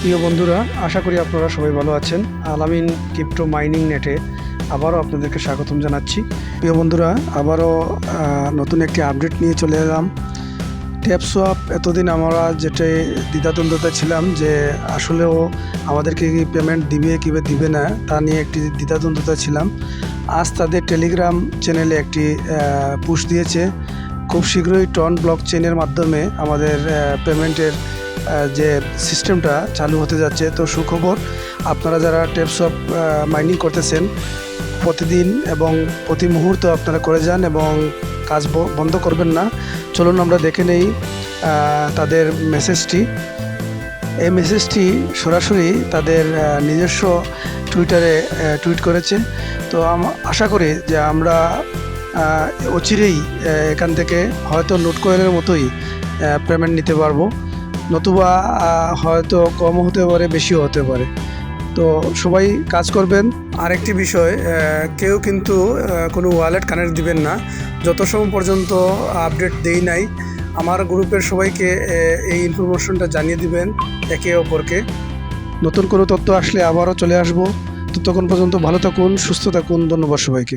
প্রিয় বন্ধুরা, আশা করি আপনারা সবাই ভালো আছেন। আলামিন ক্রিপ্টো মাইনিং নেটে আবারও আপনাদেরকে স্বাগতম জানাচ্ছি। প্রিয় বন্ধুরা, আবারও নতুন একটি আপডেট নিয়ে চলে এলাম। ট্যাপ সোয়াপ এতদিন আমরা যেটা দ্বিধাদ্বন্দ্বতা ছিলাম যে আসলেও আমাদেরকে কি পেমেন্ট দিবে কি বা দিবে না, তা নিয়ে একটি দ্বিধাদ্বন্দ্বতা ছিলাম। আজ তাদের টেলিগ্রাম চ্যানেলে একটি পুশ দিয়েছে। খুব শীঘ্রই টন ব্লক চেনের মাধ্যমে আমাদের পেমেন্টের যে সিস্টেমটা চালু হতে যাচ্ছে, তো সুখবর আপনারা যারা টেপসপ মাইনিং করতেছেন, প্রতিদিন এবং প্রতি মুহূর্ত আপনারা করে যান এবং কাজ বন্ধ করবেন না। চলুন আমরা দেখে নেই তাদের মেসেজটি এই মেসেজটি সরাসরি তাদের নিজস্ব টুইটারে টুইট করেছে। তো আশা করি যে আমরা অচিরেই এখান থেকে হয়তো নোট কয়েনের মতোই পেমেন্ট নিতে পারব। নতুবা হয়তো কম হতে পারে বেশিও হতে পারে। তো সবাই কাজ করবেন। আরেকটি বিষয় কেউ কিন্তু কোনো ওয়ালেট কানেক্ট দিবেন না। যত সময় পর্যন্ত আপডেট দেই নাই আমার গ্রুপের সবাইকে এই ইনফরমেশনটা জানিয়ে দিবেন একে অপরকে। নতুন কোনো তথ্য আসলে আবারও চলে আসব। ততক্ষণ পর্যন্ত ভালো থাকুন সুস্থ থাকুন। ধন্যবাদ সবাইকে।